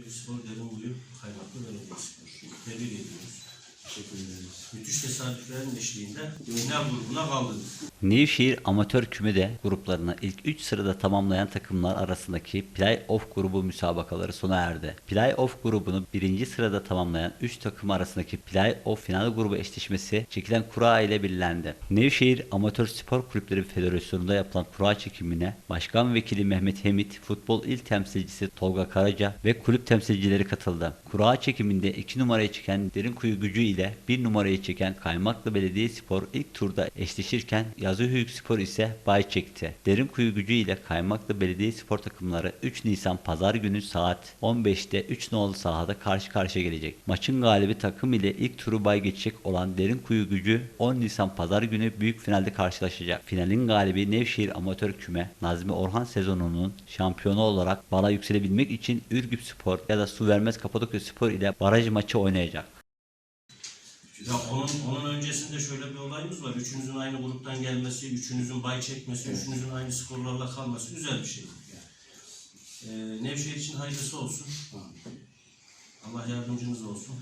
Spor derin buyu kaynaklı belediye spor. Tebrik ediyoruz. Müthiş tesadüflerin eşliğinde final grubuna kaldınız. Nevşehir Amatör Kümede gruplarını ilk 3 sırada tamamlayan takımlar arasındaki Play-Off grubu müsabakaları sona erdi. Play-Off grubunu birinci sırada tamamlayan 3 takım arasındaki Play-Off final grubu eşleşmesi çekilen kura ile belirlendi. Nevşehir Amatör Spor Kulüpleri Federasyonu'nda yapılan kura çekimine Başkan Vekili Mehmet Hemit, Futbol İl Temsilcisi Tolga Karaca ve kulüp temsilcileri katıldı. Kura çekiminde 2 numarayı çeken Derinkuyu Gücü ile 1 numarayı çeken Kaymaklı Belediyespor ilk turda eşleşirken Yazıhöyük Spor ise bay çekti. Derinkuyu Gücü ile Kaymaklı Belediyespor takımları 3 Nisan Pazar günü saat 15'te 3 nolu sahada karşı karşıya gelecek. Maçın galibi takım ile ilk turu bay geçecek olan Derinkuyu Gücü 10 Nisan Pazar günü büyük finalde karşılaşacak. Finalin galibi Nevşehir Amatör Küme Nazmi Orhan sezonunun şampiyonu olarak bala yükselebilmek için Ürgüp Spor ya da Su Vermez Kapadokya Spor ile baraj maçı oynayacak. Ya onun, onun öncesinde şöyle bir olayımız var. Üçünüzün aynı gruptan gelmesi, üçünüzün bay çekmesi, üçünüzün aynı skorlarla kalması güzel bir şey. Ee, Nevşehir için hayırlısı olsun. Allah yardımcınız olsun.